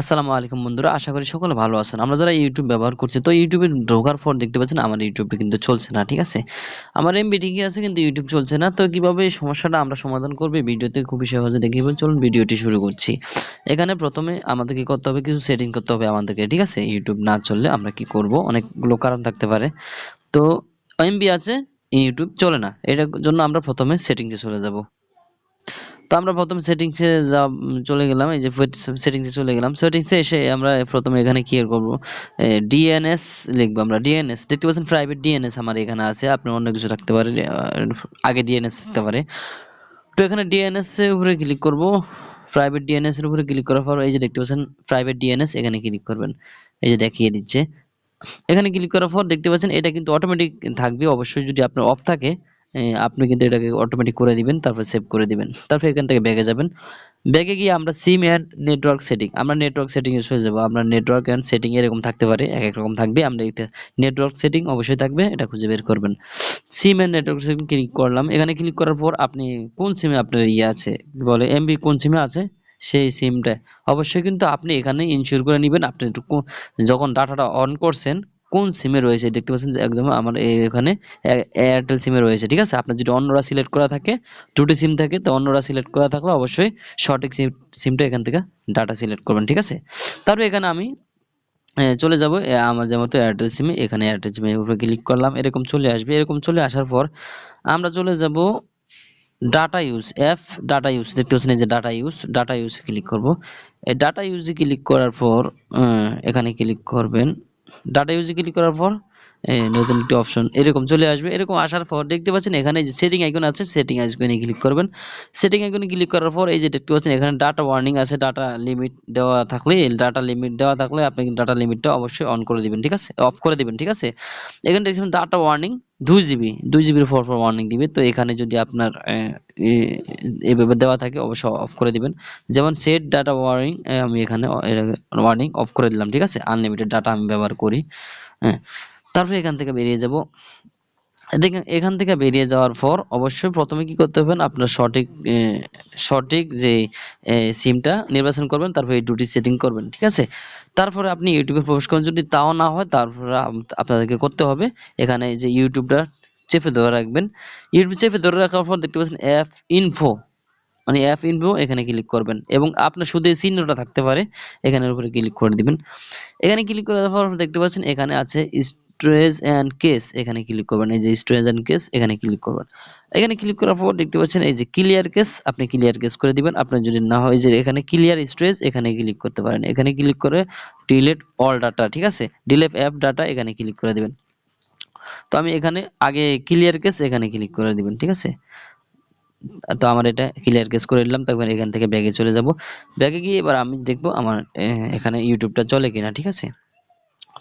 আসসালামু আলাইকুম বন্ধুরা, আশা করি সকলে ভালো আছেন। আমরা যারা ইউটিউব ব্যবহার করছি, তো ইউটিউবে ঢোকার পর দেখতে পাচ্ছেন আমার ইউটিউবটা কিন্তু চলছে না, ঠিক আছে? আমার এমবি ঠিকই আছে, কিন্তু ইউটিউব চলছে না। তো কীভাবে এই সমস্যাটা আমরা সমাধান করব ভিডিওতে খুবই সহজে দেখিয়ে চলুন ভিডিওটি শুরু করছি। এখানে প্রথমে আমাদেরকে করতে হবে, কিছু সেটিং করতে হবে আমাদেরকে, ঠিক আছে? ইউটিউব না চললে আমরা কি করব? অনেকগুলো কারণ থাকতে পারে। তো এমবি আছে ইউটিউব চলে না। এটার জন্য আমরা প্রথমে সেটিংসে চলে যাব। তো আমরা প্রথম সেটিংসে যা চলে গেলাম, এই যে সেটিংসে চলে গেলাম। সেটিংসে এসে আমরা প্রথমে এখানে কি করব? ডিএনএস লিখব আমরা। ডিএনএস দেখতে পাচ্ছেন প্রাইভেট ডিএনএস আমার এখানে আছে। আপনি অন্য কিছু রাখতে পারেন আগে ডিএনএস থাকতে পারে। তো এখানে ডিএনএস এর উপরে ক্লিক করব। প্রাইভেট ডিএনএস এর উপরে ক্লিক করার পর, এই যে দেখতে পাচ্ছেন প্রাইভেট ডিএনএস এখানে ক্লিক করবেন। এই যে দেখিয়ে দিচ্ছে। এখানে ক্লিক করার পর দেখতে পাচ্ছেন, এটা কিন্তু অটোমেটিক থাকবে। অবশ্যই যদি আপনার অফ থাকে আপনি কিন্তু এটাকে অটোমেটিক করে দিবেন, তারপর সেভ করে দিবেন। তারপর এখান থেকে ব্যাগে যাবেন। ব্যাগে গিয়ে আমরা সিম অ্যান্ড নেটওয়ার্ক সেটিং আমরা নেটওয়ার্ক সেটিং এ চলে যাব। আমরা নেটওয়ার্ক অ্যান্ড সেটিং এরকম থাকতে পারে, এক এক রকম থাকবে। আমরা এটা নেটওয়ার্ক সেটিং অবশ্যই থাকবে, এটা খুঁজে বের করবেন। SIM and network setting click করলাম। এখানে ক্লিক করার পর আপনি কোন সিমে আপনার ইয়ে আছে? বলে এমবি কোন সিমে আছে? সেই সিমটা অবশ্যই কিন্তু আপনি এখানে ইনশিওর করে নেবেন, আপনি যখন ডাটাটা অন করছেন কোন সিমে রয়েছে? দেখতে পাচ্ছেন যে একদম আমার এখানে এয়ারটেল সিমে রয়েছে, ঠিক আছে? আপনার যদি অন্যরা সিলেক্ট করা থাকে, দুটি সিম থাকে, তো অন্যরা সিলেক্ট করা থাকলে অবশ্যই সঠিক সিম সিমটা এখান থেকে ডাটা সিলেক্ট করবেন, ঠিক আছে? তারপর এখানে আমি চলে যাব আমার যেমন এয়ারটেল সিমে এখানে এয়ারটেল সিমে উপরে ক্লিক করলাম, এরকম চলে আসবে, এরকম চলে আসার পর আমরা চলে যাব ডাটা ইউজ এফ ডাটা ইউজ দেখতে পাচ্ছেন এই যে data use data use click করব। এই ডাটা ইউজে ক্লিক করার পর এখানে ক্লিক করবেন ডাটা ইউজে ক্লিক করার পর নতুন একটি অপশন এরকম চলে আসবে। এরকম আসার পর দেখতে পাচ্ছেন এখানে যে সেটিং আইকন আছে সেটিং আইকনে ক্লিক করবেন। সেটিং আইকনে ক্লিক করার পর এই যে দেখতে পাচ্ছেন এখানে ডাটা ওয়ার্নিং আছে ডাটা লিমিট দেওয়া থাকলে ডাটা লিমিট দেওয়া থাকলে আপনি ডাটা লিমিটটা অবশ্যই অন করে দিবেন, ঠিক আছে? অফ করে দিবেন, ঠিক আছে? এখানে দেখছেন ডাটা ওয়ার্নিং দুই জিবি দুই জিবির পর পর ওয়ার্নিং দিবে। তো এখানে যদি আপনার এভাবে দেওয়া থাকে অবশ্যই অফ করে দিবেন। যেমন সেট ডাটা ওয়ার্নিং আমি এখানে ওয়ার্নিং অফ করে দিলাম, ঠিক আছে? আনলিমিটেড ডাটা আমি ব্যবহার করি হ্যাঁ। তারপরে এখান থেকে বেরিয়ে যাব। এখান থেকে বেরিয়ে যাওয়ার পর অবশ্যই প্রথমে কি করতে হবে আপনার সঠিক সঠিক যে সিমটা নির্বাচন করবেন, তারপরে এই দুটি সেটিং করবেন, ঠিক আছে? তারপরে আপনি ইউটিউবে প্রবেশ করেন, যদি তাও না হয় তারপরে আপনাদেরকে করতে হবে, এখানে যে ইউটিউবটা চেপে ধরে রাখবেন। ইউটিউব চেপে ধরে রাখার পর দেখতে পাচ্ছেন অ্যাপ ইনফো মানে অ্যাপ ইনফো এখানে ক্লিক করবেন এবং আপনার শুধু এই চিহ্নটা থাকতে পারে, এখানের উপরে ক্লিক করে দিবেন। এখানে ক্লিক করে দেওয়ার পর দেখতে পাচ্ছেন এখানে আছে স্টোরেজ অ্যান্ড কেস এখানে ক্লিক করবেন। এই যে স্টোরেজ অ্যান্ড কেস এখানে ক্লিক করবেন। এখানে ক্লিক করার পর দেখতে পাচ্ছেন, এই যে ক্লিয়ার কেস আপনি ক্লিয়ার কেস করে দিবেন। আপনার যদি না হয় যে এখানে ক্লিয়ার স্টোরেজ এখানে ক্লিক করতে পারেন। এখানে ক্লিক করে ডিলেট অল ডাটা ঠিক আছে? ডিলেট অ্যাপ ডাটা এখানে ক্লিক করে দিবেন। তো আমি এখানে আগে ক্লিয়ার কেস এখানে ক্লিক করে দিবেন, ঠিক আছে? তো আমার এটা ক্লিয়ার কেস করে দিলাম তারপর এখান থেকে ব্যাগে চলে যাব। ব্যাগে গিয়ে এবার আমি দেখব আমার এখানে ইউটিউবটা চলে কিনা, ঠিক আছে?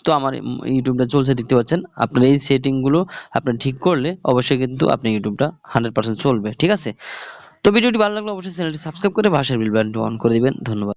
তো আমার ইউটিউবটা চলছে, দেখতে পাচ্ছেন। আপনার এই সেটিংগুলো আপনি ঠিক করলে অবশ্যই কিন্তু আপনি ইউটিউবটা হান্ড্রেড পার্সেন্ট চলবে, ঠিক আছে? তো ভিডিওটি ভালো লাগলে অবশ্যই চ্যানেলটি সাবস্ক্রাইব করে ভাষার বিল বাটনটি অন করে দিবেন। ধন্যবাদ।